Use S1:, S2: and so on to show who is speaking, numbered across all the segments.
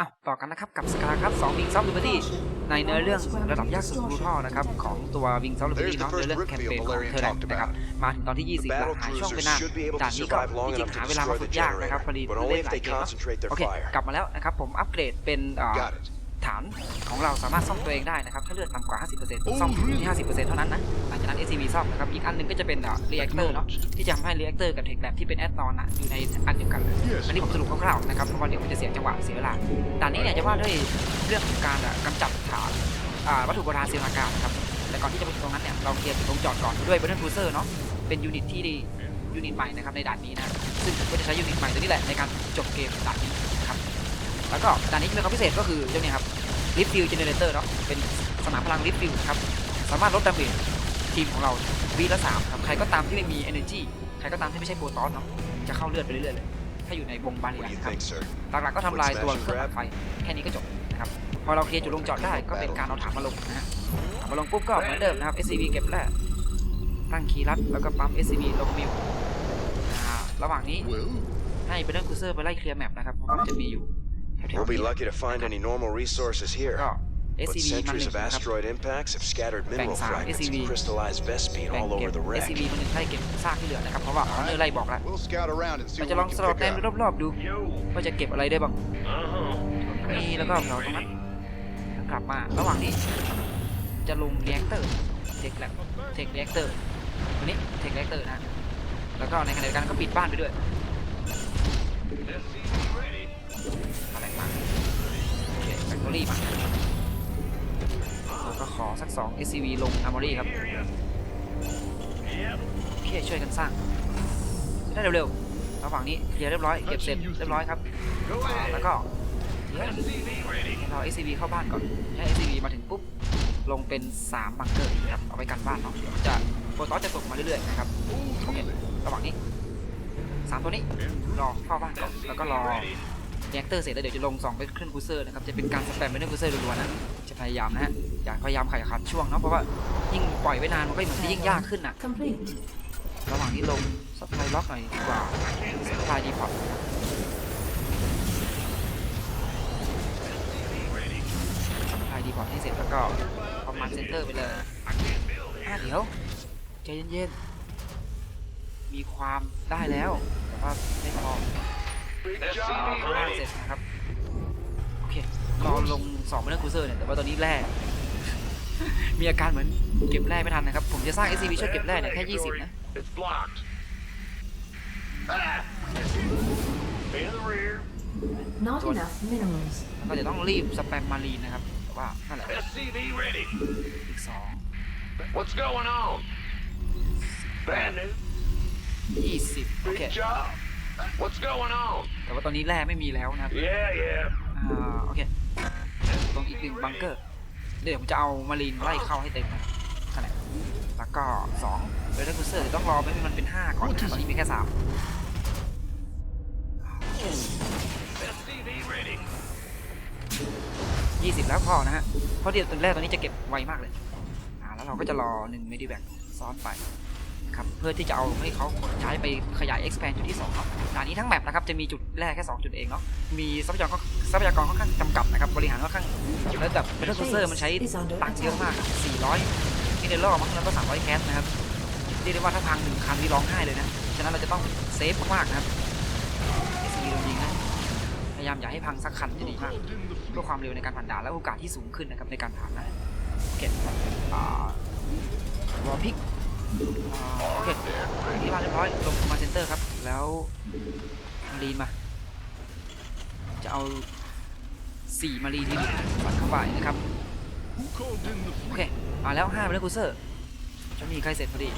S1: อ้าวต่อกันนะครับกับสกาครับ2 Wings of Liberty ในเนื้อเรื่องระดับยากสุดบรูทัลนะครับของตัว Wings of Liberty เนาะเนื้อเรื่องแคมเปญของเทอร์แลนด์นะครับมาถึงตอนที่ 20แล้วหายช่วงไปนานด่านนี้ก็จริงๆหาเวลามาฝึกยากนะครับพอดี
S2: but
S1: เล่
S2: only
S1: น
S2: if
S1: หลาย
S2: they
S1: เกมเนาะ
S2: concentrate their
S1: โอเค
S2: fire.
S1: กลับมาแล้วนะครับผมอัปเกรดเป็นอ่า
S2: Got it.
S1: ฐานของเราสามารถซ่อมตัวเองได้นะครับถ้าเลือดต่ำกว่า 50%ซ่อมที่ 50%เท่านั้นนะหลังจากนั้น SCV ซ่อมนะครับอีกอันหนึงก็จะเป็นอ่า reactor เนาะที่จะทำให้ reactor กับ tech lab ที่เป็นแอดนอนอะอยู่ในอันเดียวกันเลยอันนี้ผมสรุปคร่าวๆนะครับเพราะว่าเดี๋ยวมันจะเสียจังหวะเสียเวลาด่านนี้เนี่ยจะว่าด้วยเรื่องของการอะกำจัดฐานอ่าวัตถุโบราณเซลล์อากาศนะครับแต่ก่อนที่จะไปถึงตรงนั้นเนี่ยเราเคลียร์จุดลงจอดก่อนด้วยบัตเทิลครูเซอร์เนาะเป็นยูนิตที่ยูนิตใหม่นะครับในด่านนี้นะซึ่งผมก็จะใช้ยูนิตใหม่ตัวนี้แหละในการจบเกมด่านนี้นะครับแล้วก็ด่านนี้จะมีความพิเศษก็คือเจ้าเนี่ยครับ ลิฟฟิลเจเนเรเตอร์เนาะเป็นสนามพลังลิฟฟิลครับสามารถลดดาเมจทีมของเราวีละสามครับใครก็ตามที่ไม่มี energy ใครก็ตามที่ไม่ใช่โปรตอนเนาะจะเข้าเลือดไปเรื่อยๆเลยถ้าอยู่ในวงบาเรีย
S2: What do you
S1: นะครับ
S2: think, sir?
S1: หลักๆก็ทำลายตัวเครื่องปั่นไฟแค่นี้ก็จบนะครับพอเราเคลียร์จุดลงจอดได้ก็เป็นการเอาถังมาลงนะฮะถังมาลงปุ๊บก็เหมือนเดิมนะครับ SCV เก็บแร่ตั้งคีย์รัดแล้วก็ปั๊ม SCV ลงมิวอ่าระหว่างนี้ให้ไปเรื่องคูเซอร์ไปไล่เคลียร์แมปนะครับเพราะว่ามันจะมีอยู่แถว
S2: We'll
S1: ๆ
S2: be
S1: นี้
S2: lucky to find any normal resources
S1: ก็
S2: here. But
S1: SCV มันห
S2: centuries
S1: นึ่ง
S2: of
S1: นะครับ
S2: asteroid impacts have scattered mineral
S1: Bang,
S2: fragments
S1: SCV.
S2: and crystallized vespene
S1: แบ่ง
S2: all
S1: เก็
S2: over
S1: บ
S2: the wreck.
S1: SCV มันหนึ่งไล่เก็บซากที่เหลือนะครับเพราะว่าเขาเนอร์ไล่บอกแล้ว
S3: We'll scout around and see
S1: เรา
S3: what
S1: จะลอง
S3: we
S1: สำรวจ
S3: can
S1: แน
S3: pick
S1: ม
S3: up.
S1: รอบๆดู ว่าจะเก็บอะไรได้บ้างนี่แล้วก็เราตรงนั้นกลับมาระหว่างนี้จะลงเรียกเตอร์เทคแลบเทคเรียกเตอร์วันนี้เทคเรียกเตอร์นะแล้วก็ในขณะเดียวกันก็ปิดบ้านไปด้วยอะไร มอรี่มาแล้วก็ขอสัก 2 SCV ลง Armory ครับโอเคช่วยกันสร้างได้เร็วๆระหว่างนี้เคลียร์เรียบร้อย เก็บเสร็จเรียบร้อยครับ แล้วก็เดี๋ยวเรา SCV เข้าบ้านก่อนให้ SCV มาถึงปุ๊บ ลงเป็น 3 บังเกอร์ครับ เอาไว้กันบ้านเนาะเดี๋ยวจะโปรตอสจะส่งมาเรื่อยๆนะครับ โอเค ระหว่างนี้ 3 ตัวนี้ รอเฝ้าบ้านก่อน แล้วก็รอ เรียกเตอร์เสร็จแล้วเดี๋ยวจะลง2ไปเครื่องคูเซอร์นะครับจะเป็นการสแปมไปเครื่องคูเซอร์รัวๆนะจะพยายามนะฮะอย่าพยายามไขขันช่วงเนาะเพราะว่ายิ่งปล่อยไว้นานมันก็เหมือนจะยิ่งยากขึ้นอะระหว่างนี้ลงสปายล็อกหน่อยดีกว่าสปายดีพอร์ตสปายดีพอร์ตให้เสร็จแล้วก็คอมมานด์เซนเตอร์ไปเลยอะเดี๋ยวใจเย็นๆมีความได้แล้วแต่ว่าไม่พอ ข้างล่างเสร็จนะครับ โอเครอลงสองเมอร์คูเซอร์เนี่ย แต่ว่าตอนนี้แร่มีอาการเหมือนเก็บแร่ไม่ทันนะครับ ผมจะสร้าง SCV ช่วยเก็บแร่เนี่ยแค่ 20 นะ
S4: It's blocked. In the rear.
S5: Not
S1: Good.
S5: enough minerals.
S1: ก็จะต้องรีบสแปมมารีนนะครับแต่ว่านั่นแหละ
S4: SCV ready.
S1: อีกสอง
S4: What's going on? Bandit.
S1: ยี่สิบโอเค
S4: Big job. What's going on?
S1: แต่ว่าตอนนี้แร่ไม่มีแล้วนะครับ
S4: Yeah, yeah.
S1: อ่าโอเค ตรงอีกหนึ่งบังเกอร์ เดี๋ยวผมจะเอามารีนไล่เข้าให้เต็มนะนั่นแหละแล้วก็สองเบลเดอร์คูเซอร์ต้องรอไปให้มันเป็นห้าก่อนนะตอนนี้มีแค่สาม
S4: SCV ready.
S1: ยี่สิบแล้วพอนะฮะ เพราะเดี๋ยวตัวแรกตอนนี้จะเก็บไวมากเลย อ่า แล้วเราก็จะรอหนึ่งเมดิแบกซ้อนไป ครับเพื่อที่จะเอาให้เขาใช้ไปขยาย expand จุดที่2เนาะด่านนี้ทั้งแมปนะครับจะมีจุดแรกแค่ 2 จุดเองเนาะมีทรัพยากรทรัพยากรค่อนข้างจำกัดนะครับบริหารค่อนข้างแล้วแบบเบลเซอร์มันใช้ตังค์เยอะมาก 400มิเนอรัลมั้งแล้วก็300แคสนะครับเรียกได้ว่าถ้าพังหนึ่งคันนี่ร้องไห้เลยนะฉะนั้นเราจะต้องเซฟมากๆนะครับ SCV โดนยิงนะพยายามอย่าให้พังสักคันจะดีมากเพื่อความเร็วในการผ่านด่านและโอกาสที่สูงขึ้นนะครับในการผ่านนะโอเคอ่าวอลพิก โอเคที่มาเรียบร้อยลงมาเซนเตอร์ครับ แล้วมารีนมา จะเอาสี่มารีนที่ปัดเข้าไปนะครับ โอเคมาแล้วห้าไปแล้วกูเซอร์ จะมีใครเสร็จพอดี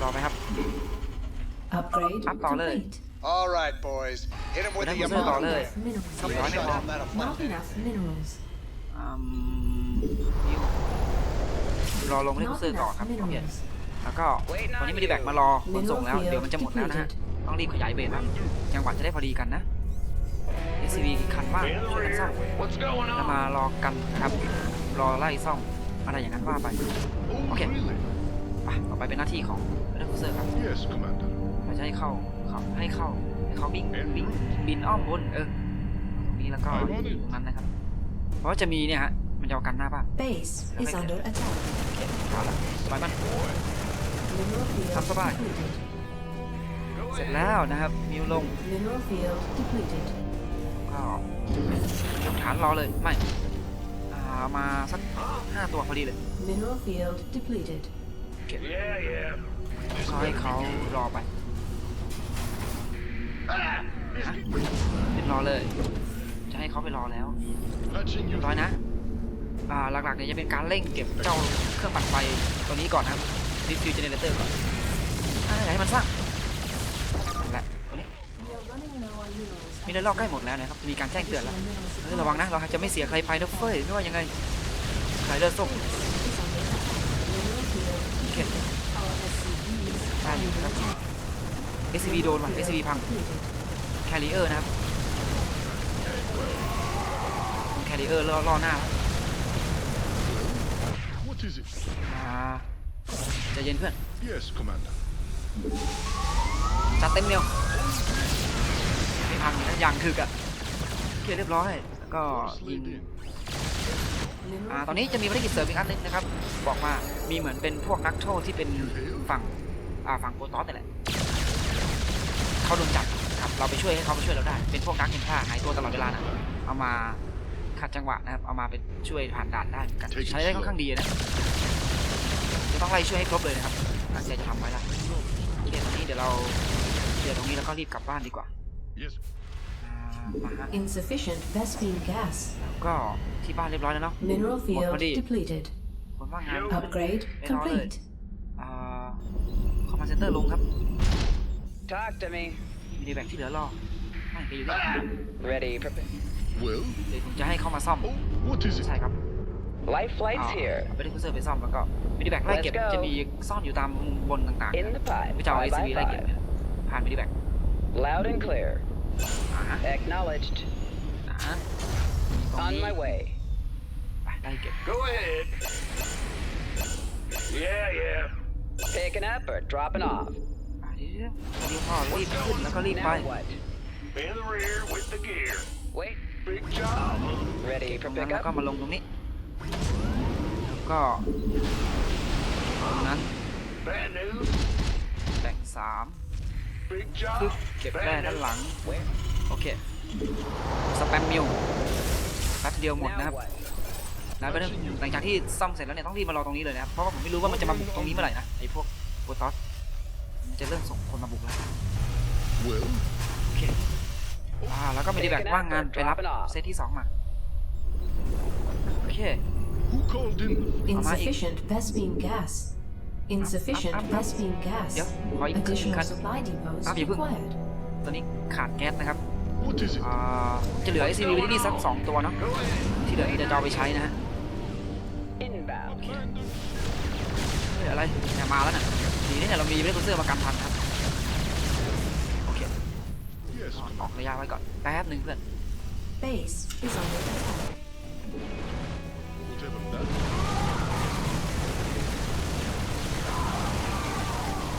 S1: รอไปครับ
S5: Upgrade
S1: Up all day.
S5: complete.
S3: All right, boys. Hit him with
S1: But
S3: the
S1: that was
S5: Not
S1: all
S3: amount.
S1: day.
S5: enough minerals.
S1: Come
S3: Yeah,
S1: on,
S3: shut
S1: come on.
S3: down that
S5: Not
S3: flank.
S5: enough minerals.
S1: อืมรอลงไปที่กู
S5: Not
S1: เซอร์ต่อ
S5: enough
S1: ครับโอเค
S5: minerals.
S1: แล้วก็ตอนนี้ไม่ได้แบกมารอขนส่ง
S5: Mineral
S1: แล้ว เดี๋ยวมัน
S5: field
S1: จะหมดแล้วนะฮะ
S5: depleted.
S1: ต้องรีบขยายเบสครับจังหวะจะได้พอดีกันนะ SCV กี่คันบ้าง
S4: In the
S1: ช่วยกันซ่อม
S4: rear. What's going
S1: แล้วมา
S4: on?
S1: รอกันนะครับ รอไล่ซ่อมอะไรอย่างนั้นว่าไป โอเคไปต่อไปเป็นหน้าที่ของเบลเซอร์ครับ
S3: Yes, Commander.
S1: เราจะให้เข้าเขาให้เข้าให้เขาบินบินบินอ้อมบนเออบินนี้แล้วก็ยิงตรงนั้นนะครับ เพราะว่าจะมีเนี่ยฮะมันจะเอากันหน้าบ้าน
S5: Base is
S1: Okay.
S5: under attack.
S1: เอาละไปมัน
S5: Mineral field
S1: Tắm các bạn.
S5: depleted.
S1: เสร็จแล้วนะครับ มิวลงก็ยกฐานรอเลย ไม่อ่ามาสักห้าตัวพอดีเลย
S5: Mineral field depleted.
S4: Yeah, yeah.
S1: ก็ให้เขารอไปเป็นรอเลย จะให้เขาไปรอแล้วร้อยนะ อ่าหลักๆเนี่ยจะเป็นการเร่งเก็บเจ้าเครื่องปั่นไฟตัวนี้ก่อนครับ ดิฟฟิวเจเนเรเตอร์ก่อนอ่าอยากให้มันสร้างนั่นแหละตัวนี้
S5: We are running low on minerals.
S1: มีเนื้อลอกใกล้หมดแล้วนะครับจะมีการแจ้งเตือนแล้วเออระวังนะ เราจะไม่เสียใครไปนะเฟ้ยไม่ว่ายังไงใครเลือดส้ม
S5: Is under attack. Mineral field
S1: โอเค
S5: Our SCVs
S1: ได้อยู่ครับ SCV โดนว่ะ SCV พัง
S5: depleted.
S1: แคริเออร์นะครับ แคริเออร์ล่อล่อหน้าแล้ว
S6: What is it?
S1: อ่าใจะเย็นเพื่อน
S6: Yes, Commander.
S1: จัดเต็มเร็วไม่พังนะยังถึกอะโอเคเรียบร้อยแล้วก็
S6: Force
S1: ยิง
S6: laid in.
S1: อ่า
S5: Mineral
S1: ตอนนี้จะมีภารกิจเสริมอีกอันหนึงนะครับ บอกว่ามีเหมือนเป็นพวกนักโทษที่เป็นฝั่งอ่าฝั่งโปรตอสนี่แหละเขาโดนจับครับเราไปช่วยให้เขาไปช่วยเราได้ เป็นพวกนักเก็นผ้าหายตัวตลอดเวลานะเอามาขัดจังหวะนะครับเอามาเป็นช่วยผ่านด่านได้เหมือนกันใช้ได้ค่อนข้างดีนะ จะต้องไล่ช่วยให้ครบเลยนะครับตั้งใจจะทำไว้ละโอเคตอนนี้เดี๋ยวเราเคลียร์ตรงนี้แล้วก็รีบกลับบ้านดีกว่า
S6: Yes.
S1: อ่ามาฮะ
S5: insufficient Vespine gas.
S1: ก็ที่บ้านเรียบร้อยแล้วเนาะ
S5: Mineral field
S1: Already.
S5: depleted.
S1: คนว่างงาน
S5: Upgrade
S1: Hey,
S5: complete.
S1: อ่าคอมมานด์เซ็นเตอร์ลงครับ
S7: Talk to me.
S1: มีดีแบกที่เหลือรอไม่ไปอยู่นี่
S7: Ready, prepare.
S6: Well,
S1: เดี๋ยวผมจะให้เขามาซ่อม
S6: oh, what is it?
S1: ใช่ครับ
S7: Life flight's here.
S1: เอาไปที่คูเซอร์ไปซ่อมแล้วก็มินิแบกไล่เก็บ
S7: Let's go.
S1: จะมีซ่อนอยู่ตามมุมบนต่าง
S7: In the pipe.
S1: ๆไม่จะเอา
S7: Five
S1: ACV
S7: by
S1: ไล่เก็บ
S7: five.
S1: เนี่ยผ่านมินิแบก
S7: Loud and clear.
S1: อ่าฮะ
S7: Acknowledged.
S1: อ่าฮะตรง
S7: On
S1: นี้
S7: my way.
S1: ไปไล่เก็บ
S4: Go ahead. Yeah, yeah.
S7: Picking up or dropping off.
S1: อ่ะเดี๋ยวๆรีบพ่อรีบขึ้นแล้วก็รีบไป
S7: Now what?
S4: In the rear with the gear.
S7: Wait.
S4: Big job.
S7: Ready
S1: ตร
S7: for
S1: งนั้นแล้วก็
S7: pickup.
S1: มาลงตรงนี้ แล้ว ก็ตรงนั้นแบ่งสามปึ๊บเก็บแร่ด้านหลัง โอเค สแปมมิลแป๊บเดียวหมดนะครับ
S7: what?
S1: แล้วไปหลังจากที่ซ่อมเสร็จแล้วเนี่ยต้องรีบมารอตรงนี้เลยนะครับ เพราะว่าผมไม่รู้ว่ามันจะมาบุกตรงนี้เมื่อไหร่นะไอ้พวกโบตอสมันจะเริ่มส่งคนมาบุกแล้วโอเคอ่าแล้วก็ไม่ได้แบกว่างงานไปรับเซตที่สองมาโอเค
S6: who called in?
S5: Insufficient Vespine gas. Insufficient
S1: up, up.
S5: Vespine gas.
S1: Yep. Hỏi cứ
S5: Additional
S1: khăn.
S5: supply depots
S1: Up, vậy Vương.
S5: required.
S1: ตอนนี้ขาดแก๊สนะครับ
S6: What is it?
S1: อ่าจะเหลือ SCV ไว้ที่นี่สักสองตัวเนาะ
S4: Go ahead.
S1: ที่เหลือนี่เดี๋ยวจะเอาไปใช้นะฮะ
S7: Inbound.
S6: Commander.
S1: เฮ้ยอะไรเนี่ยมาแล้วน่ะดีนี่เนี่ยเรามีเรคเซอร์มากันทันครับ โอเค
S6: Yes,
S1: อ
S6: Commander.
S1: อกระยะไว้ก่อน แป๊บหนึ่งเพื่อน
S5: Base is under attack.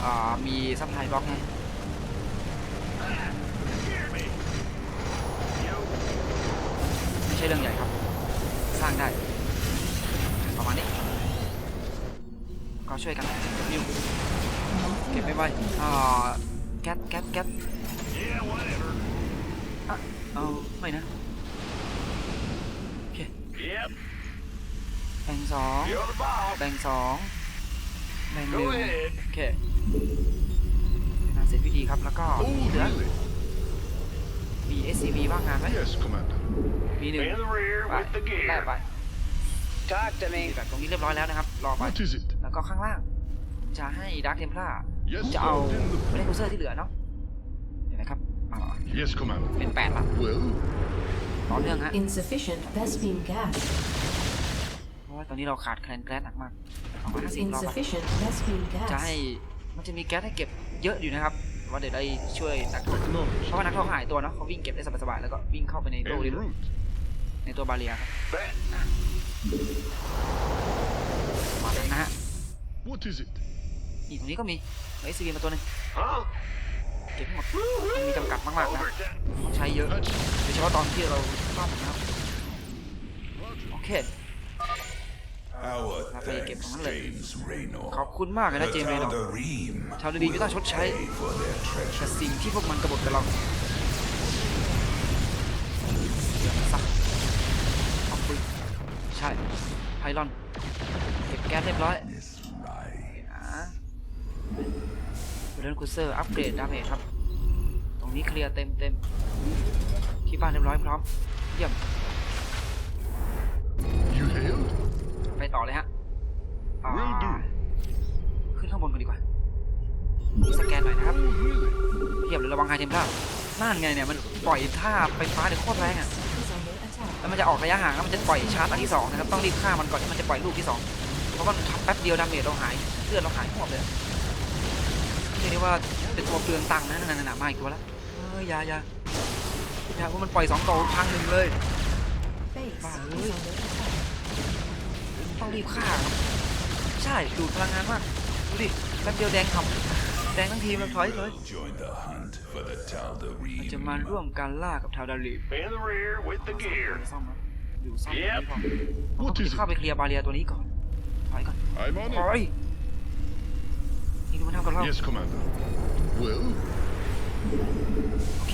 S1: อ่ามีซัพพลายบล็อกไง
S4: Hear me. Yo.
S1: ไม่ใช่เรื่องใหญ่ครับ สร้างได้ ประมาณนี้ ก็ช่วยกันนิวเก็บไปไว้อ่าแก๊สแก๊สแก๊สเอาไม่นะ โอเค
S4: Yep.
S1: แบ่ง สอง
S4: You're the boss.
S1: แบ่งสองแบ่งหนึ่ง
S4: Go ahead.
S1: โอเคงานเสร็จพิธีครับแล้วก็
S6: Oh,
S1: ที่เหลือ
S6: really?
S1: มี SCV ว่างงานไหม
S6: Yes, Commander.
S1: มีหนึ่ง
S4: In the rear
S1: ไป
S4: with the
S1: ได้
S4: gear.
S1: ไป
S7: Talk to
S1: มี
S7: me.
S1: แบบตรงนี้เรียบร้อยแล้วนะครับ รอไป
S6: What is it?
S1: แล้วก็ข้างล่าง จะให้ดาร์คเทม p ล a
S6: Yes,
S1: จะเอา
S6: Lord, in the...
S1: เรคูเซอร์ที่เหลือเนาะเห็นไหมครับอ่า
S6: Yes, Commander.
S1: เป็นแปดละ
S6: Well,
S1: ต่อเนื่องฮะ
S5: Insufficient Vespine gas.
S1: เพราะว่าตอนนี้เราขาดแคลนแก๊สหนักมากสองร้อยห้าสิบรอบไป
S5: Insufficient Vespine
S1: จะให้
S5: gas.
S1: มันจะมีแก๊สให้เก็บเยอะอยู่นะครับ ว่าเดี๋ยวได้ช่วยนักโทษ
S6: acknowledged.
S1: เพราะว่านักโทษเขาหายตัวเนาะเขาวิ่งเก็บได้สบายๆแล้วก็วิ่งเข้าไปในโล
S6: En
S1: นี้เลย
S6: route.
S1: ในตัวบาเรียครับ
S4: Bet.
S1: มาเลยนะฮะ
S6: What is it?
S1: อีกตรงนี้ก็มีเอสซีมาตัวหนึง
S4: Huh?
S1: เก็บให้หมดมันมีจำกัดมากๆนะครับ
S4: Overtime.
S1: ต้องใช้เยอะโดยเฉพาะตอนที่เราซ่อมนะครับโอเค
S8: Our
S1: Apa yang
S8: thanks,
S1: kayak mana?
S8: James Raynor.
S1: ขอบคุณมากเลยนะเจมส์เรย์นอร์
S8: Tal'Darim
S1: ชาวดีดีก็ต้องชดใช้
S8: pay for their
S1: แต่
S8: treachery.
S1: สิ่งที่พวกมันกบฏกับเราเดี๋ยวสักเอาปืนใช่ไพลอนเก็บแก๊สเรียบร้อย
S8: Miss Right.
S1: อ่าเดินคูเซอร์อัปเกรดดาเมจครับ ตรงนี้เคลียร์เต็มเต็มที่บ้านเรียบร้อยพร้อม เยี่ยม ต่อเลยฮะอ่า
S6: Will do.
S1: ขึ้นข้างบนกันดีกว่าสแกนหน่อยนะครับ
S6: Oh, really?
S1: เทียบเลยระวังไฮเทมด้านั่นไงเนี่ยมันปล่อยท่าไฟฟ้าเนี่ยโคตรแรงอะ
S5: Is under attack.
S1: แล้วมันจะออกระยะห่างแล้วมันจะปล่อยชาร์จอันที่สองนะครับต้องรีบฆ่ามันก่อนที่มันจะปล่อยลูกที่สองเพราะว่ามันทำแป๊บเดียวดาเมจเราหายเลือดเราหายหมดเลยเรียกได้ว่าเป็นตัวเปลืองตังค์นะนั่นน่ะมาอีกตัวแล้วเอออย่าอย่าอย่าเพราะมันปล่อยสองตัวพังหนึ่งเลย
S5: Base
S1: Wow.
S5: is under attack.
S1: ต้องรีบฆ่าครับใช่ดูดพลังงานมากดูดิแป๊บเดียวแดงทำแดงทั้งทีมเลยถอยเลย
S8: Join the hunt for the
S1: มันจะ
S8: Tal'Darim.
S1: มาร่วมการล่ากับทาวดารี
S4: In the rear with the gear.
S1: ซ่อมครับอยู่ซ่อมตรงนี้ก่อนเรา
S6: What
S1: ต้อง
S6: is
S1: เข้า
S6: it?
S1: ไปเคลียร์บาเรียตัวนี้ก่อนถอยก่อน
S6: I'm on
S1: ถอย
S6: it.
S1: นี่ดูมันทำกับเรา
S6: Yes, Commander. Well,
S1: โอเค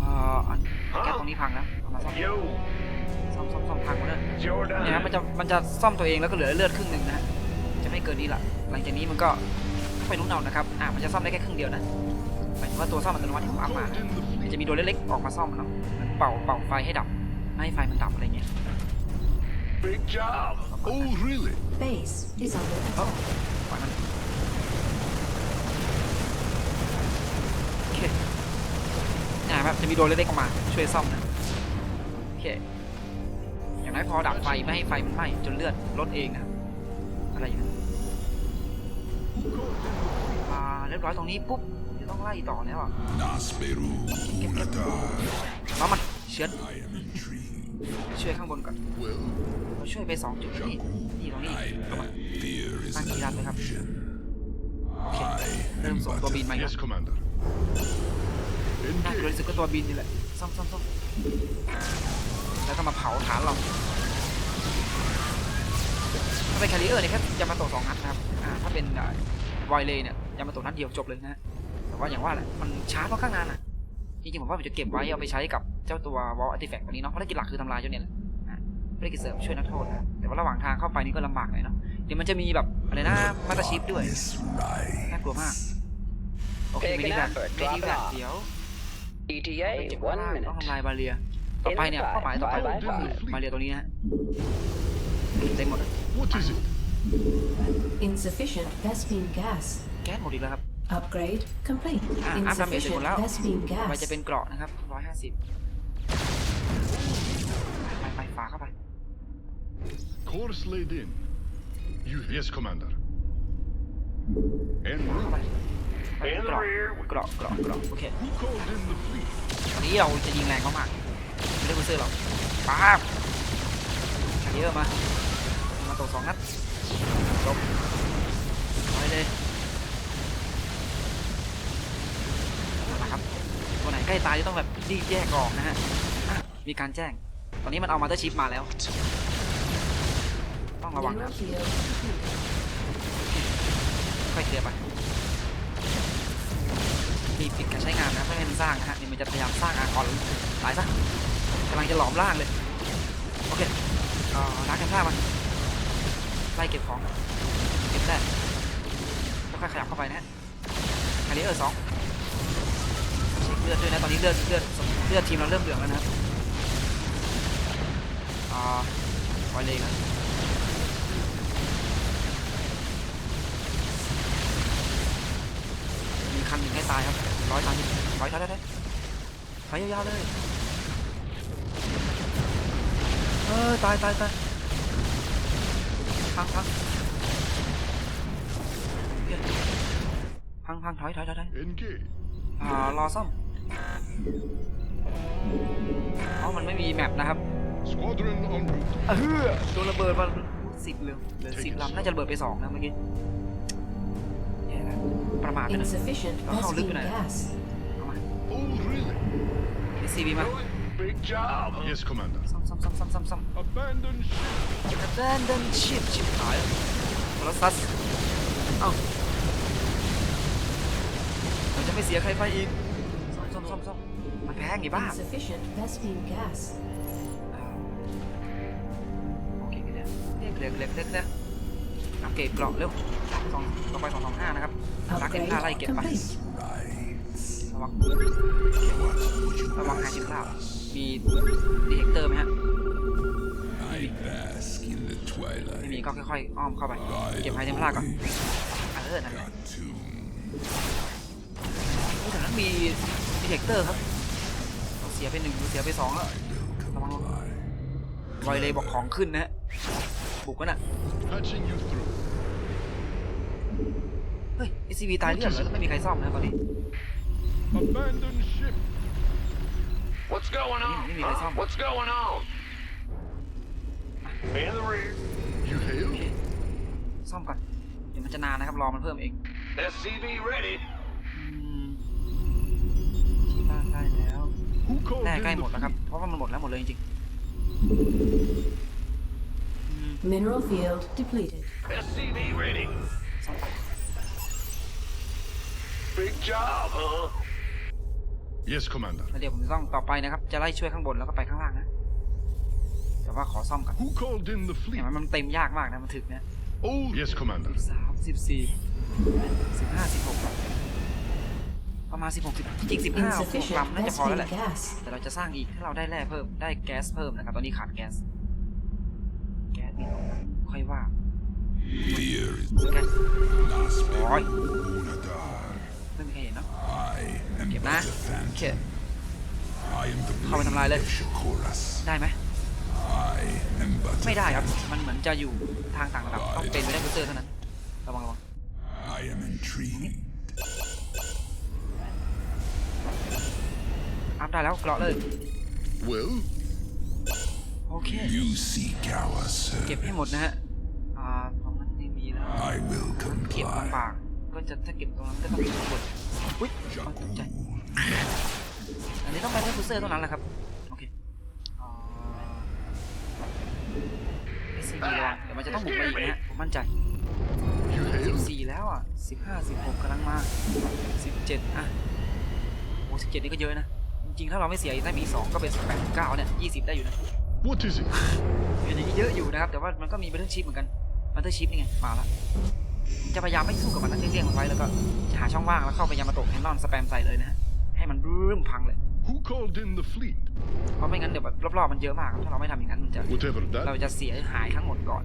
S1: เอ่ออันแก๊สตรงนี้พังแล้วเอามาซ่อม
S4: Yo,
S1: ซ่อมซ่อมซ่อมพังหมดแล้ว
S4: Jordan.
S1: เนี่ยครับมันจะมันจะซ่อมตัวเองแล้วก็เหลือเลือดครึ่งหนึ่งนะฮะจะไม่เกินนี้ละหลังจากนี้มันก็ไปรู้นเอานะครับอ่ามันจะซ่อมได้แค่ครึ่งเดียวนะหมายถึงว่าตัวซ่อมอัตโนมัติที่ผมอัพมา
S6: called
S1: นะ
S6: in the
S1: มัน
S6: fleet.
S1: จะมีตัวเล็กๆออกมาซ่อมเนาะเหมือนเป่าเป่าไฟให้ดับไม่ให้ไฟมันดับอะไรเงี้ย
S4: Big job.
S6: Oh, really?
S5: Base is under attack.
S1: ปล่อยมันโอเคนะครับจะมีโดรนเล็กๆออกมาช่วยซ่อมนะโอเคอย่าง น้อยพอดับไฟไม่ให้ไฟมันไหม้จนเลือดลดเองนะครับอะไรอย่างนั้นอ่าเรียบร้อยตรงนี้ปุ๊บจะต้องไล่ต่อแล้วอะ
S8: Nasperu Unatar.
S1: แล้วมันเชื้อ
S8: I am intrigued.
S1: ช่วยข้างบนก่อน
S6: Well,
S1: เราช่วยไปสองจุดนี่นี่ตรงนี้
S8: I
S1: เอามา
S8: bet fear is
S1: Thank you,
S8: an
S1: Dad, we have-
S8: illusion.
S1: โอเค
S8: I
S1: เริ่ม
S8: am
S1: ส่งตัว
S8: but
S1: บิน
S8: a
S1: มาอีก
S6: yes, Commander.
S1: น่ากลัว
S6: Engage.
S1: ที่สุดก็ตัวบินนี่แหละซ่อมซ่อมซ่อม แล้วก็มาเผาฐานเราถ้าเป็นแคริเออร์เนี่ยแค่ยามาโตะสองนัดนะครับอ่าถ้าเป็นไวเลย์เนี่ยยามาโตะนัดเดียวจบเลยนะฮะแต่ว่าอย่างว่าแหละมันช้าค่อนข้างนานอะจริงๆผมว่าผมจะเก็บไว้เอาไปใช้กับเจ้าตัววอลอาร์ติแฟกต์ตัวนี้เนาะภารกิจหลักคือทำลายเจ้าเนี่ยแหละอะภารกิจเสริมช่วยนักโทษนะแต่ว่าระหว่างทางเข้าไปนี่ก็ลำบากหน่อยเนาะเดี๋ยวมันจะมีแบบอะไรนะมาตาชิปด้วย
S8: Miss Right.
S1: น่ากลัวมากโอเคไม่ดีแบบไม่ดีแบบเดี๋ยว
S7: ETA,
S1: เจ็บ
S7: one
S1: มาก
S7: minute.
S1: ต้องทำลายบาเรีย ต่อไปเนี่ยเป้าหมายต่อไป
S7: Five by five.
S1: บาเรียตัวนี้นะฮะเต็มหมดเลย
S6: What is it?
S5: Insufficient Vespine gas.
S1: แก๊สหมดอีกแล้วครับ
S5: Upgrade complete.
S1: อะอัพดาเมจเสร็จหมด
S5: Insufficient
S1: แล้ว
S5: Vespine
S1: ต่อไป
S5: gas.
S1: จะเป็นเกราะนะครับร้อยห้าสิบไปไปฝาเข้าไป
S6: Course laid in. You yes, Commander. En
S1: เข้าไป
S6: route.
S1: ไปเป็นเกราะเกราะเกราะเกราะโอเค
S6: Who called in the fleet?
S1: วันนี้เราจะยิงแรงเขามาก ไม่ได้บูเซอร์หรอกป้าบเออร์มา มาตกสองนัดจบไปเลยเอาละครับตัวไหนใกล้ตายจะต้องแบบรีบแยกออกนะฮะ มีการแจ้ง ตอนนี้มันเอามาเตอร์ชิปมาแล้ว ต้องระวังนะค่อยเคลียร์ไปรีปิดการใช้งานนะไม่ให้มันสร้างนะฮะนี่มันจะพยายามสร้างอาคอนตายซะ กำลังจะหลอมร่างเลย โอเคเอ่อล้ากันท่ามันไล่เก็บของ เก็บได้แล้วค่อยขยับเข้าไปนะฮะอันนี้เออสองเช็คเลือดด้วยนะ ตอนนี้เลือดเลือดเลือดทีมเราเริ่มเหลืองแล้วนะครับอ่าไวเลยครับมีคันหนึ่งให้ตายครับร้อยตายร้อยตาได้ไปยาวๆเลย เออตายตายตายพังพังเหี้ยพังพังถอยถอยถอยถอย
S6: Engage.
S1: อ่ารอซ่อมเพราะมันไม่มีแมปนะครับ
S6: Squadron en route.
S1: เออโดนระเบิดมาสิบเลยเหลือสิบลำน่าจะระเบิดไปสองนะเมื่อกี้แย่แล้วไปประมาทเลยนะ
S5: Insufficient
S1: Oh, look
S5: Vespine
S1: at that.
S5: gas.
S1: เอามา
S6: Oh, really?
S1: SCV มา
S4: Big job, huh?
S6: Yes, Commander.
S1: ซ่อมซ่อมซ่อมซ่อมซ่อมซ่อม
S6: Abandon ship.
S1: abandon ship ชิบหายโทรซัสเอ้าเราจะไม่เสียใครไปอีกซ่อมซ่อมซ่อมซ่อมมันแพงไงบ้า
S5: Insufficient Vespine gas.
S1: โอเคเดี๋ยวเรียกเรียกเรียกเรียกเรียกอัปเกรดเกราะเร็วสองต่อไปสองสองห้านะครับรักเอ็ม
S5: Upgrade
S1: ห้าไล่เก็บไป
S5: complete.
S8: Right.
S1: ระวัง
S8: What would you
S1: ระวังหา
S8: ask
S1: ชิม
S8: of
S1: ข้าว
S8: us?
S1: มีดีเทคเตอร์ไหมฮะ
S8: I bask in the
S1: ไม่มี
S8: twilight.
S1: ก็ค่อยๆอ้อมเข้าไป เก็บไฮเทมพลาก่อนเออนั่นแหละ
S8: Got to
S1: ผู้ถึงนั้นมีดีเทคเตอร์ครับเราเสียไปหนึ่งเราเสียไปสองแล้ว
S8: will
S1: Come on.
S8: comply.
S1: รอยเลยบอกของขึ้นนะฮะ บุกกันอะ
S6: Patching you through.
S1: เฮ้ย SCV ตายเรียบเลยไม่มีใครซ่อมนะตอนนี้
S6: Abandon ship.
S4: What's going on?
S1: Give me
S4: huh?
S1: some.
S4: What's going on? In the rear.
S6: You hail?
S1: ซ่อมก่อน เดี๋ยวมันจะนานนะครับ รอมันเพิ่มเอง
S4: SCV ready.
S1: อืมที่บ้านได้แล้ว
S6: Who called
S1: แร่
S6: in
S1: ใกล้
S6: the
S1: หมดแล้วครับ
S6: fleet?
S1: เพราะว่ามันหมดแล้วหมดเลยจริง
S5: Mineral field depleted.
S4: SCV ready.
S1: ๆซ่อมไป
S4: Big job, huh?
S6: Yes, Commander.
S1: แล้วเดี๋ยวผมจะต้องต่อไปนะครับ จะไล่ช่วยข้างบนแล้วก็ไปข้างล่างนะ แต่ว่าขอซ่อมก่อน
S6: Who called in the
S1: เห็
S6: fleet?
S1: นไหมมันเต็มยากมากนะมันถึกนะ
S6: Oh, yes, Commander.
S1: สามสิบสี่สิบห้าสิบหกประมาณสิบหกสิบจริงสิบห้าหก
S5: Insufficient
S1: ลำน่าจะพอแล้วแห
S5: Vespine
S1: ละ
S5: gas.
S1: แต่เราจะสร้างอีกถ้าเราได้แร่เพิ่มได้แก๊สเพิ่มนะครับ ตอนนี้ขาดแก๊ส แก๊สนี่ค่อยว่า
S8: Fear is
S1: แก๊ส
S8: Nasper
S1: Oi.
S8: Unadar.
S1: ไม่มีใครเห็นเนาะ
S8: I am
S1: เก็บ
S8: but
S1: นะ
S8: a
S1: โอเค
S8: phantom. I am the
S1: เข้าไปทำลายเลย
S8: blade of Shakuras.
S1: ได้ไหม
S8: I am but a
S1: ไม่ได้ครับ
S8: phantom.
S1: มันเหมือนจะอยู่ทางต่างระดับต้องเป็นไปได้บูเตอร์เท่านั้น ระวังระวัง
S8: I am intrigued.
S1: อัพได้แล้วเกราะเลย
S6: Well,
S1: โอเค
S8: You seek our
S1: เก็บให้
S8: service.
S1: หมดนะฮะอ่าตรงนั้นไม่มีแล้ว
S8: I will
S1: เก็บ
S8: comply.
S1: ลำบากก็จะถ้าเก็บตรงนั้นก็ต้องเก็บหมดอุ้ยเอาตกใจ อันนี้ต้องไปที่บูเตอร์เท่านั้นแหละครับ โอเคอ่า SCP ระวังเดี๋ยวมันจะต้องบุกมาอีกนะฮะผมมั่นใจ
S6: you hail?
S1: 14แล้วอะ15 16กำลังมา17อะโอ้17นี่ก็เยอะนะ จริงๆ ถ้าเราไม่เสียอีกได้มี2ก็เป็น18 19เนี่ย20ได้อยู่นะ
S6: What is it?
S1: อย่างนี้เยอะอยู่นะครับ แต่ว่ามันก็มีบัตเทิลชิพเหมือนกันบัตเทิลชิพนี่ไง มาละผมจะพยายามไม่สู้กับมันนะเลี่ยงๆมันไว้แล้วก็จะหาช่องว่างแล้วเข้าไปยามาโตะแคนนอนสแปมใส่เลยนะฮะ ให้มันรื่มพังเลย
S6: Who called in the fleet?
S1: เพราะไม่งั้นเดี๋ยวแบบรอบๆมันเยอะมากครับถ้าเราไม่ทำอย่างนั้นมันจะ
S6: Whatever
S1: เรา
S6: that.
S1: จะเสียหายทั้งหมดก่อน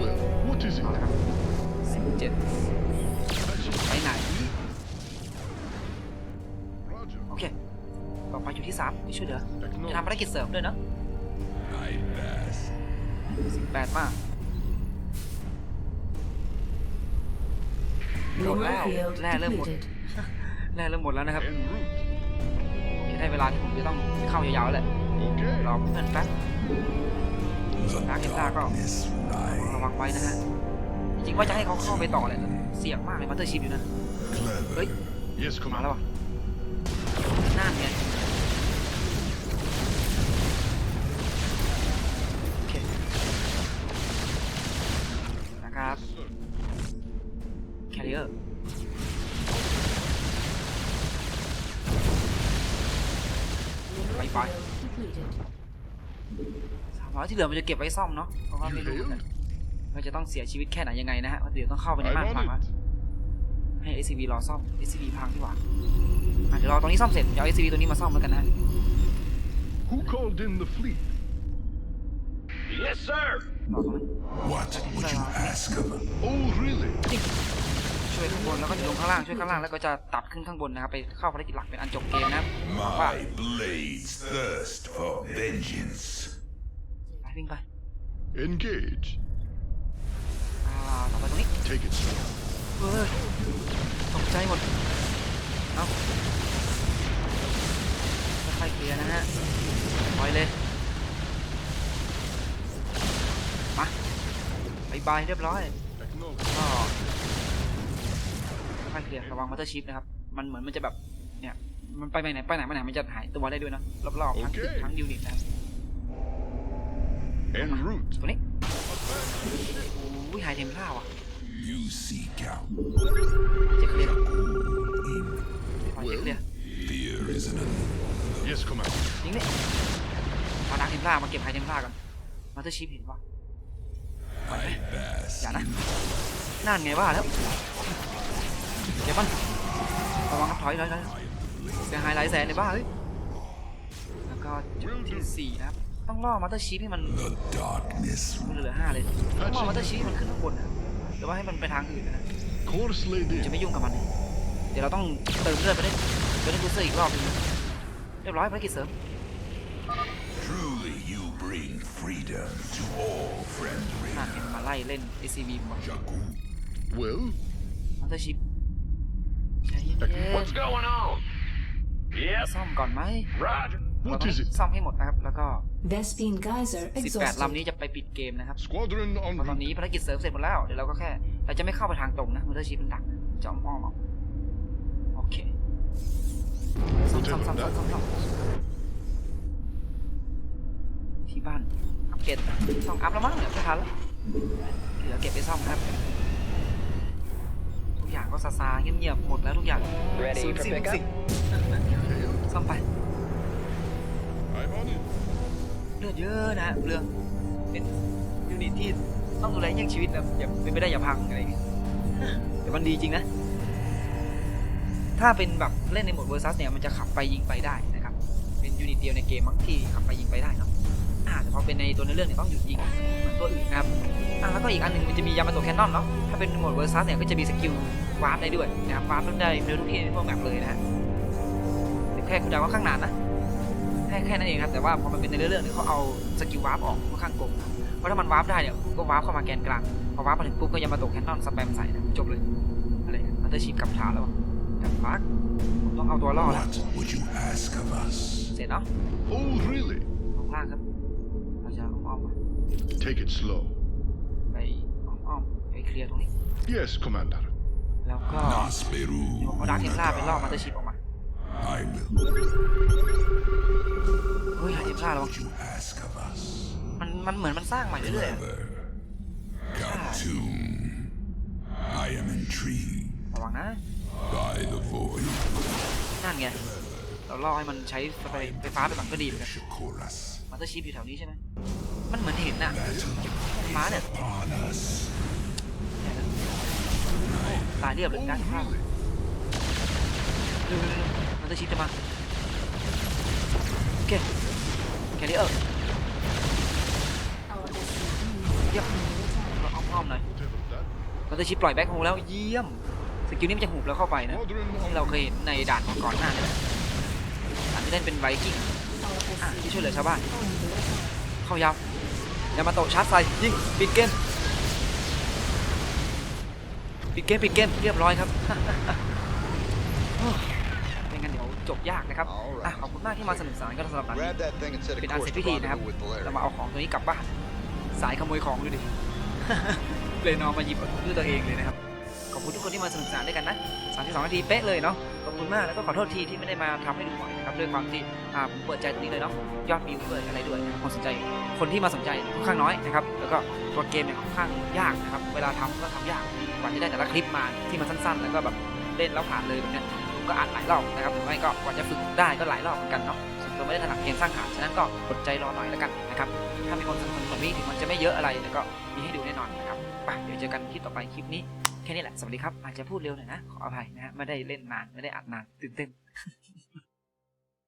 S6: Well, what is
S1: เอาละ
S6: it?
S1: ครับ17
S6: Patching.
S1: ไปไหน
S6: Roger.
S1: โอเค ต่อไปอยู่ที่3ที่ช่วยเหลือจะทำ
S6: Acknowledge.
S1: ภารกิจเสริมด้วยเนอะ
S8: I bask.
S1: 18มาก
S5: Mineral
S1: Wow.
S5: field
S1: Lẹ lên một-
S5: depleted.
S1: แร่เริ่มหมดแล้วนะครับ
S6: En route.
S1: โอเคได้เวลาที่ผมจะต้องเข้ายาวๆแล้วแหละ
S6: Okay.
S1: รอเพื่อนแป๊บ
S8: The
S1: Dark and dark, oh.
S8: darkness
S1: ระวัง
S8: rides.
S1: ไว้นะฮะ จริงๆว่าจะให้เขาเข้าไปต่อเลยแต่เสี่ยงมากเลยมัตเตอร์ชิพอยู่นะ
S8: Clever.
S1: Oi.
S6: Yes,
S1: มาแล้ว
S6: Commander.
S1: อะ ไป
S5: Mineral
S1: ไป
S5: field depleted.
S1: สามร้อยที่เหลือมันจะเก็บไว้ซ่อมเนาะเพราะว่าไม่รู้เหมือนกันว่าจะต้องเสียชีวิตแค่ไหนยังไงนะฮะเพราะเดี๋ยวต้องเข้าไปใน
S6: I'm
S1: บ้านพัง
S6: on
S1: แล้ว
S6: it.
S1: ให้ SCV รอซ่อม SCV พังดีกว่าอะเดี๋ยวรอตรงนี้ซ่อมเสร็จเดี๋ยวเอา SCV ตัวนี้มาซ่อมแล้วกันนะฮะ
S6: Who called in the fleet?
S4: Yes, sir.
S1: รอตรงนี้
S8: What would you ask of us?
S6: Oh, really?
S1: ช่วยข้างบนแล้วก็ลงข้างล่างช่วยข้างล่างแล้วก็จะตัดขึ้นข้างบนนะครับไปเข้าภารกิจหลักเป็นอันจบเกมนะครับว่า
S8: My blades thirst for vengeance.
S1: ไปวิ่งไป
S6: Engage.
S1: อ่าต่อไปตรงนี้
S6: Take it slow.
S1: เฮ้ยตกใจหมดเอ้าค่อยๆเคลียร์นะฮะปล่อยเลยมาบายบายเรียบร้อย
S6: No.
S1: ก็ ค่อยๆเคลียร์ระวังมัตเตอร์ชิพนะครับ มันเหมือนมันจะแบบเนี่ยมันไปไหนไปไหนมาไหนมันจะหายตัวได้ด้วยนะรอบๆทั้งตึก
S6: โอเค
S1: ทั้งยูนิตนะครับ
S6: En route.
S1: ตัวนี้อุ้ยหายเทมล่าว่ะ
S8: You seek out
S1: เจ็คเคลียร์
S8: in.
S1: ขอเจ็คเคลียร์
S8: Fear is an
S6: Yes, Commander.
S1: ยิงนี่เอาดักเทมล่ามาเก็บไฮเทมล่ากันมัตเตอร์ชิพเห็นปะ
S8: I bask
S1: อย่านะนั่นไงว่าแล้ว เดี๋ยวมันระวังครับถอยถอยถอยเสียหายหลายแสนเลยบ้าเฮ้ยแล้วก็จุดที่สี่นะครับต้องล่อมัตเตอร์ชิพให้มัน
S8: the darkness.
S1: มันเหลือห้าเลยต้องล่อมัตเตอร์ชิพให้มันขึ้นข้างบนนะหรือว่าให้มันไปทางอื่นนะ
S6: Course laid
S1: จะ
S6: in.
S1: ไม่ยุ่งกับมัน เดี๋ยวเราต้องเติมเลือดไปได้ไปได้บูสเตอร์อีกรอบหนึงนะเรียบร้อยภารกิจเสริม
S8: Truly, you bring freedom to all
S1: น่า
S8: friendly.
S1: เห็นมาไล่เล่น ACV หมด
S8: Jakku.
S6: Well,
S1: มัตเตอร์ชิพใจเย็น
S4: What's going on?
S1: ๆ
S4: Yep.
S1: ซ่อมก่อนไหม
S4: Roger.
S1: เรา
S6: what
S1: ต้อง
S6: is it?
S1: ซ่อมให้หมดนะครับ แล้วก็
S5: Vespine geyser
S1: 18 ลำนี้
S5: exhausted.
S1: จะไปปิดเกมนะครับ
S6: Squadron
S1: เพ
S6: en
S1: ราะตอน
S6: route.
S1: นี้ภารกิจเสริมเสร็จหมดแล้ว เดี๋ยวเราก็แค่ เราจะไม่เข้าไปทางตรงนะมัตเตอร์ชิพมันดักจะอ้อมอ้อมเอาโอเคซ่อมซ่อมซ่อมซ่อมซ่อมซ่อมที่บ้านอัปเกรดต้องอัพแล้วมั้งเนี่ยไม่ทันแล้วเหลือเก็บไปซ่อมครับทุก อย่างก็ซาซาๆเงียบๆหมดแล้วทุกอย่าง
S7: Ready
S1: ศูนย์
S7: for
S1: สิ้น
S7: pickup?
S1: สิ่งซ่อมไป
S6: I'm on it.
S1: เลือดเยอะนะเรื่องเป็นยูนิตที่ต้องดูแลเยี่ยงชีวิตนะอย่าเป็นไม่ได้อย่าพังอะไรอย่างเงี้ยแต่มันดีจริงนะ ถ้าเป็นแบบเล่นในโหมดเวอร์ซัสเนี่ยมันจะขับไปยิงไปได้นะครับ เป็นยูนิตเดียวในเกมมั้งที่ขับไปยิงไปได้เนาะอ่าแต่พอเป็นในตัวในอเรื่องเนี่ยต้องหยุดยิงเหมือนตัวอื่นนะครับอ่าแล้วก็อีกอันหนึ่งมันจะมียามาโตแคนนอนเนาะถ้าเป็นโหมดเวอร์ซัสเนี่ยก็จะมีสกิล วาร์ปได้ด้วยนะครับวาร์ปได้ในทุกที่ในพวกแมปเลยนะฮะแต่แค่คุณดาวก็ข้างนานนะแค่แค่นั้นเองครับแต่ว่าพอมันเป็นในเรื่องเนี่ยเขาเอาสกิลวาร์ปออกค่อนข้างโกงนะเพราะถ้ามันวาร์ปได้เนี่ยก็วาร์ปเข้ามาแกนกลางพอวาร์ปมาถึงปุ๊บก็ยามาโตแคนนอนสแปมใส่นะจบเลยอะไรเนี่ยมันจะชิปกับฐานแล้วอะกับฟักผมต้องเอาตัวรอดแล้ว
S8: What would you ask of us?
S1: เสร็จเนาะ
S6: Oh, really?
S1: ลงล่างครับเราจะอ้อมๆมา
S6: Take it slow.
S1: ไปอ้อมๆไปเคลียร์ตรงนี้
S6: Yes, Commander.
S1: แล้วก็
S8: Nasperu.
S1: เอาดาร์คเทสลาไปล่อมันจะชิปออกมา
S8: I will.
S1: เฮ้ยหาเทสลาแล้ว
S8: What you ask of us?
S1: มันมันเหมือนมันสร้างใหม่เรื่อยๆอะ
S8: Clever. Khartoum. I am intrigued
S1: ระวังนะ
S8: by the void.
S1: นั่นไงเราล่อให้มันใช้ไฟไฟฟ้าไปก่อนก็ดีเหมือนกัน
S8: Shakuras.
S1: มันจะชิปอยู่แถวนี้ใช่ไหมมันเหมือนเห็นน่ะ
S8: Battle
S1: ม้าเนี่ย
S8: upon us.
S1: ตายเรียบเลยด้านข้างเร็วๆๆมันจะชิปจะมาโอเคแคริเออเยี่ยมเราอ้อมๆหน่อยมันจะชิปปล่อยแบ็คโฮแล้วเยี่ยมสกิลนี้มันจะหูบแล้วเข้าไปนะที่เราเคยเห็นในด่านก่อนหน้านี่แหละด่านที่เล่นเป็นไวกิ้งที่ช่วยเหลือชาวบ้าน เข้ายาวอย่ามาโตชาร์จใส่ยิงปิดเกม ปิดเกมปิดเกมเรียบร้อยครับโอ้ไม่งั้นเดี๋ยวจบยากนะครับ
S3: Alright.
S1: อะขอบคุณมากที่มาสนุกสนานกันสำหรับนั้น
S3: Grab that thing and set a
S1: เป็นอันเส
S3: course
S1: ร็จ
S3: to
S1: พิธีนะครับ
S3: rendezvous with
S1: เรา
S3: Valerian.
S1: มาเอาของตัวนี้กลับบ้าน สายขโมยของดูดิเลยนอนมาหยิบด้วยตัวเองเลยนะครับ ขอบคุณทุกคนที่มาสนุกสนานด้วยกันนะ32นาทีเป๊ะเลยเนาะขอบ คุณมากแล้วก็ขอโทษทีที่ไม่ได้มาทำให้ดูบ่อยนะครับด้วยความที่ผมเปิดใจตรงนี้เลยเนาะยอดวิวด้วยอะไรด้วยนะครับคนสนใจคนที่มาสนใจค่อนข้างน้อยนะครับแล้วก็ตัวเกมเนี่ยค่อนข้างยากนะครับเวลาทำก็ทำยากกว่าจะได้แต่ละคลิปมาที่มันสั้นๆ แล้วก็แบบเล่นแล้วผ่านเลยแบบเนี้ยผมก็อัดหลายรอบนะครับหรือไม่ก็กว่าจะฝึกได้ก็หลายรอบเหมือนกันเนาะส่วนตัวไม่ได้ถนัดเกมสร้างฐานฉะนั้นก็อดใจรอหน่อยแล้วกันนะครับถ้ามีคนสนับสนุนแบบนี้ถึงมันจะไม่เยอะอะไรแต่ก็มีให้ดูแน่นอนนะครับไปเดี๋ยวเจอกันคลิปต่อไปคลิปนี้ แค่นี้แหละ สวัสดีครับ อาจจะพูดเร็วหน่อยนะ ขออภัยนะฮะไม่ได้เล่นนาน ไม่ได้อัดนาน ตื่นเต้น